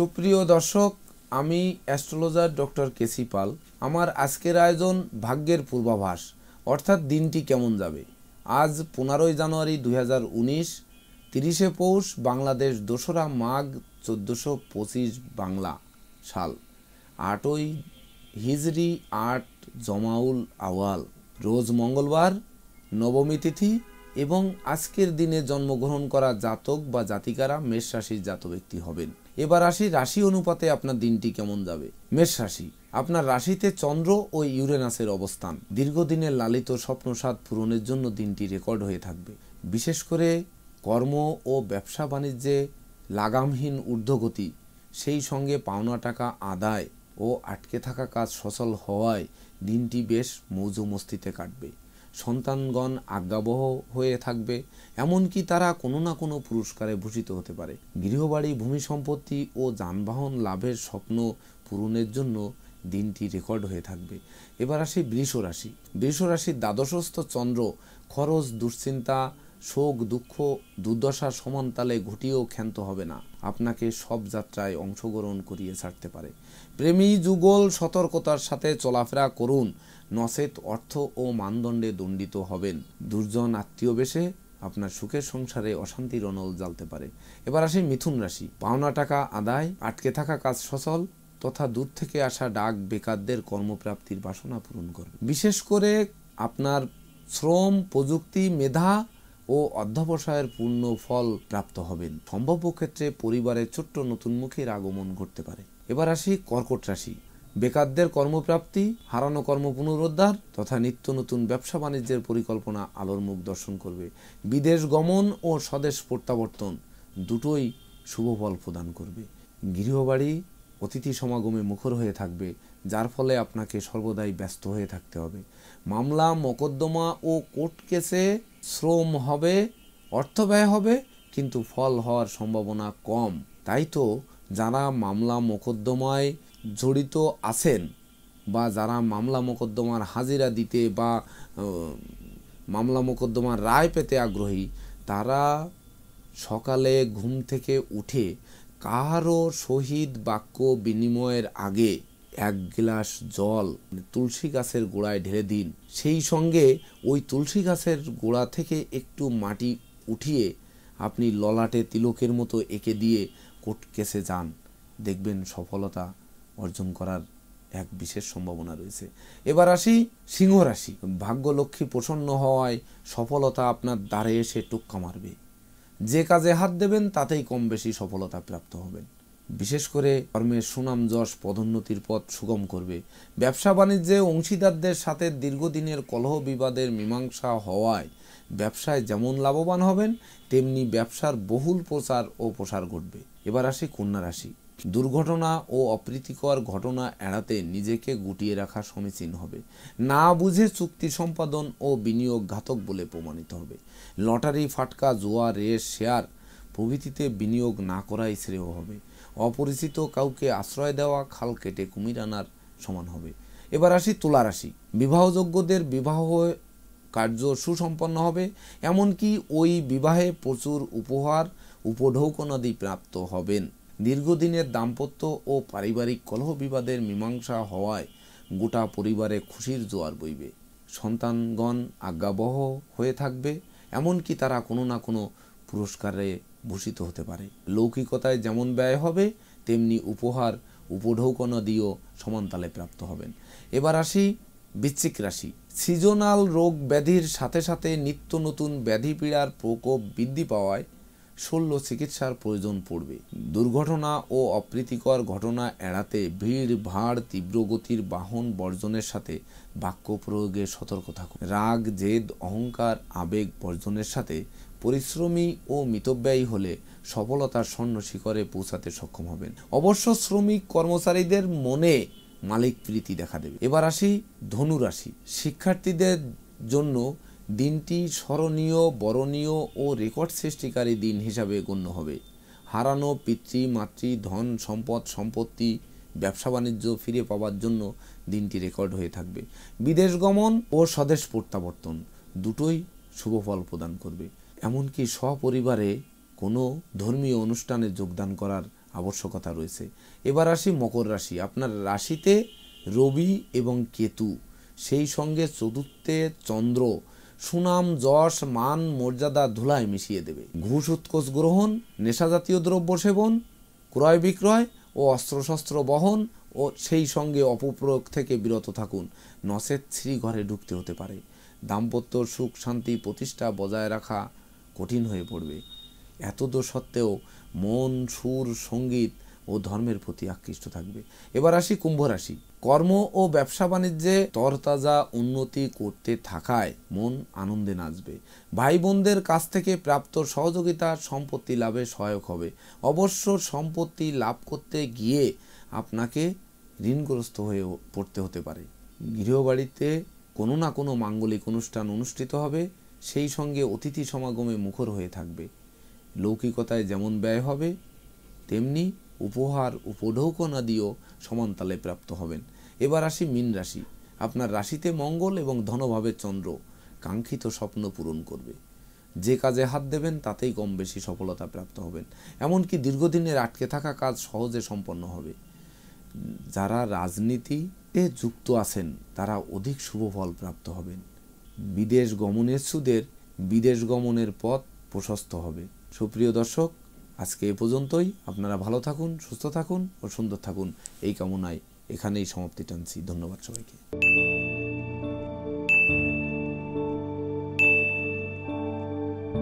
সুপ্রিয় দর্শক, আমি অ্যাস্ট্রোলজার ডক্টর কেসি পাল। আমার আজকের আয়োজন ভাগ্যের পূর্বাভাস, অর্থাৎ দিনটি কেমন যাবে? আজ পনেরোই জানুয়ারি দুই হাজার উনিশ, তিরিশে পৌষ, বাংলাদেশ দোসরা মাঘ, চোদ্দোশো পঁচিশ বাংলা সাল। আটই হিজরি, আট জমাউল আওয়াল রোজ মঙ্গলবার, নবমী তিথি এবং আজকের দিনে জন্মগ্রহণ করা জাতক বা জাতিকারা মেষ রাশির জাত ব্যক্তি হবেন। এবার আসি রাশি অনুপাতে আপনার দিনটি কেমন যাবে? মেষ রাশি, আপনার রাশিতে চন্দ্র ও ইউরেনাসের অবস্থান। দীর্ঘদিনের লালিত স্বপ্নসাদ পূরণের জন্য দিনটি রেকর্ড হয়ে থাকবে। বিশেষ করে কর্ম ও ব্যবসা বাণিজ্যে লাগামহীন ঊর্ধ্বগতি, সেই সঙ্গে পাওনা টাকা আদায় ও আটকে থাকা কাজ সচল হওয়ায় দিনটি বেশ মৌজমস্তিতে কাটবে। সন্তানগণ আজ্ঞাবহ হয়ে থাকবে, এমনকি তারা কোনো না কোনো পুরস্কারে ভূষিত হতে পারে। গৃহবাড়ি, ভূমি সম্পত্তি ও যানবাহন লাভের স্বপ্ন পূরণের জন্য দিনটি রেকর্ড হয়ে থাকবে। এবার আসি বৃষ রাশি। বৃষ রাশির দ্বাদশস্থ চন্দ্র খরচ, দুশ্চিন্তা, শোক, দুঃখ, দুর্দশা সমানতালে ঘটিয়েও ক্ষান্ত হবে না। আপনাকে সব যাত্রায় অংশগ্রহণ করিয়ে ছাড়তে পারে। প্রেমী, যুগল, সতর্কতার সাথে চলাফেরা করুন। নচেত অর্থ ও মানদণ্ডে দণ্ডিত হবেন। দুর্জন আত্মীয় বেশে আপনার সুখের সংসারে অশান্তির অনল জ্বালতে পারে। এবার আসি মিথুন রাশি। পাওনা টাকা আদায়, আটকে থাকা কাজ সচল, তথা দূর থেকে আসা ডাক বেকারদের কর্মপ্রাপ্তির বাসনা পূরণ করবে বিশেষ করে আপনার শ্রম, প্রযুক্তি, মেধা ও অধ্যবসায়ের পূর্ণ ফল প্রাপ্ত হবেন। সম্ভাব্য ক্ষেত্রে পরিবারের ছোট্ট নতুন মুখের আগমন ঘটতে পারে। এবার আসি কর্কট রাশি। বেকারদের কর্মপ্রাপ্তি, হারানো কর্ম পুনরুদ্ধার তথা নিত্য নতুন ব্যবসা বাণিজ্যের পরিকল্পনা আলোর মুখ দর্শন করবে। বিদেশ গমন ও স্বদেশ প্রত্যাবর্তন দুটোই শুভ ফল প্রদান করবে। গৃহবাড়ি, অতিথি সমাগমে মুখর হয়ে থাকবে, যার ফলে আপনাকে সর্বদাই ব্যস্ত হয়ে থাকতে হবে। মামলা, মোকদ্দমা ও কোর্ট কেসে শ্রম হবে, অর্থ ব্যয় হবে, কিন্তু ফল হওয়ার সম্ভাবনা কম। তাই তো যারা মামলা, মোকদ্দমায় জড়িত আছেন বা যারা মামলা মোকদ্দমার হাজিরা দিতে বা মামলা মোকদ্দমার রায় পেতে আগ্রহী, তারা সকালে ঘুম থেকে উঠে কারও শহীদ বাক্য বিনিময়ের আগে এক গ্লাস জল তুলসী গাছের গোড়ায় ঢেলে দিন। সেই সঙ্গে ওই তুলসী গাছের গোড়া থেকে একটু মাটি উঠিয়ে আপনি ললাটে তিলকের মতো এঁকে দিয়ে কোর্ট কেসে যান। দেখবেন সফলতা অর্জন করার এক বিশেষ সম্ভাবনা রয়েছে। এবার আসি সিংহ রাশি। ভাগ্যলক্ষ্মী প্রসন্ন হওয়ায় সফলতা আপনার দ্বারে এসে টুক্কা মারবে। যে কাজে হাত দেবেন, তাতেই কম বেশি সফলতা প্রাপ্ত হবেন। বিশেষ করে কর্মের সুনাম, যশ, পদোন্নতির পথ সুগম করবে। ব্যবসা বাণিজ্যে অংশীদারদের সাথে দীর্ঘদিনের কলহ বিবাদের মীমাংসা হওয়ায় ব্যবসায় যেমন লাভবান হবেন, তেমনি ব্যবসার বহুল প্রচার ও প্রসার ঘটবে। এবার আসি কন্যা রাশি। দুর্ঘটনা ও অপ্রীতিকর ঘটনা এড়াতে নিজেকে গুটিয়ে রাখা সমীচীন হবে। না বুঝে চুক্তি সম্পাদন ও বিনিয়োগ ঘাতক বলে প্রমাণিত হবে। লটারি, ফাটকা, জোয়া, রেস, শেয়ার প্রভৃতিতে বিনিয়োগ না করাই শ্রেয় হবে। অপরিচিত কাউকে আশ্রয় দেওয়া, খাল কেটে কুমির আনার সমান হবে। এবার আসি তুলা রাশি। বিবাহযোগ্যদের বিবাহ কার্য সুসম্পন্ন হবে, এমনকি ওই বিবাহে প্রচুর উপহার উপঢৌকনাদি প্রাপ্ত হবেন। দীর্ঘদিনের দাম্পত্য ও পারিবারিক কলহ বিবাদের মীমাংসা হওয়ায় গোটা পরিবারে খুশির জোয়ার বইবে। সন্তানগণ আজ্ঞাবহ হয়ে থাকবে, এমনকি তারা কোনো না কোনো পুরস্কারে ভূষিত হতে পারে। লৌকিকতায় যেমন ব্যয় হবে, তেমনি উপহার উপঢৌকনা দিয়েও সমানতালে প্রাপ্ত হবেন। এবার আসি বৃশ্চিক রাশি। সিজনাল রোগ ব্যাধির সাথে সাথে নিত্য নতুন ব্যাধি পীড়ার প্রকোপ বৃদ্ধি পাওয়ায় শল্য চিকিৎসার প্রয়োজন পড়বে। দুর্ঘটনা ও অপ্রীতিকর ঘটনা এড়াতে ভিড়, ভাড়, তীব্র গতির বাহন বর্জনের সাথে বাক্য প্রয়োগে সতর্ক থাকুন। রাগ, জেদ, অহংকার, আবেগ বর্জনের সাথে পরিশ্রমী ও মিতব্যয়ী হলে সফলতার স্বর্ণ শিখরে পৌঁছাতে সক্ষম হবেন। অবশ্য শ্রমিক কর্মচারীদের মনে মালিক প্রীতি দেখা দেবে। এবার আসি ধনু রাশি শিক্ষার্থীদের জন্য দিনটি স্মরণীয়, বরণীয় ও রেকর্ড সৃষ্টিকারী দিন হিসাবে গণ্য হবে। হারানো পিতৃ, মাতৃ, ধন, সম্পদ, সম্পত্তি, ব্যবসা বাণিজ্য ফিরে পাওয়ার জন্য দিনটি রেকর্ড হয়ে থাকবে। বিদেশ গমন ও স্বদেশ প্রত্যাবর্তন দুটোই শুভ ফল প্রদান করবে। এমনকি সপরিবারে কোনো ধর্মীয় অনুষ্ঠানে যোগদান করার আবশ্যকতা রয়েছে। এবার আসি মকর রাশি। আপনার রাশিতে রবি এবং কেতু, সেই সঙ্গে চতুর্থে চন্দ্র সুনাম, যশ, মান, মর্যাদা ধুলায় মিশিয়ে দেবে। ঘুষ উৎকোষ গ্রহণ, নেশাজাতীয় দ্রব্য সেবন, ক্রয় বিক্রয় ও অস্ত্রশস্ত্র বহন ও সেই সঙ্গে অপপ্রয়োগ থেকে বিরত থাকুন। নসের শ্রী ঘরে ঢুকতে হতে পারে। দাম্পত্য সুখ, শান্তি, প্রতিষ্ঠা বজায় রাখা কঠিন হয়ে পড়বে। এতদ সত্ত্বেও মন, সুর, সংগীত ও ধর্মের প্রতি আকৃষ্ট থাকবে। এবার আসি কুম্ভ রাশি। কর্ম ও ব্যবসা বাণিজ্যে তরতাজা উন্নতি করতে থাকায় মন আনন্দে নাচবে। ভাই বোনদের কাছ থেকে প্রাপ্ত সহযোগিতা সম্পত্তি লাভে সহায়ক হবে। অবশ্য সম্পত্তি লাভ করতে গিয়ে আপনাকে ঋণগ্রস্ত হয়ে পড়তে হতে পারে। গৃহবাড়িতে কোনো না কোনো মাঙ্গলিক অনুষ্ঠান অনুষ্ঠিত হবে, সেই সঙ্গে অতিথি সমাগমে মুখর হয়ে থাকবে। লৌকিকতায় যেমন ব্যয় হবে, তেমনি উপহার উপঢৌকনা দিয়েও সমানতালে প্রাপ্ত হবেন। এবার আসি মীন রাশি। আপনার রাশিতে মঙ্গল এবং ধনভাবে চন্দ্র কাঙ্ক্ষিত স্বপ্ন পূরণ করবে। যে কাজে হাত দেবেন, তাতেই কম বেশি সফলতা প্রাপ্ত হবেন। এমনকি দীর্ঘদিনের আটকে থাকা কাজ সহজে সম্পন্ন হবে। যারা রাজনীতিতে যুক্ত আছেন, তারা অধিক শুভ ফল প্রাপ্ত হবেন। বিদেশ গমনের সুদের বিদেশ গমনের পথ প্রশস্ত হবে। সুপ্রিয় দর্শক আজকে এ পর্যন্তই। আপনারা ভালো থাকুন, সুস্থ থাকুন ও সুন্দর থাকুন। এই কামনায় এখানেই সমাপ্তি টানছি। ধন্যবাদ সবাইকে।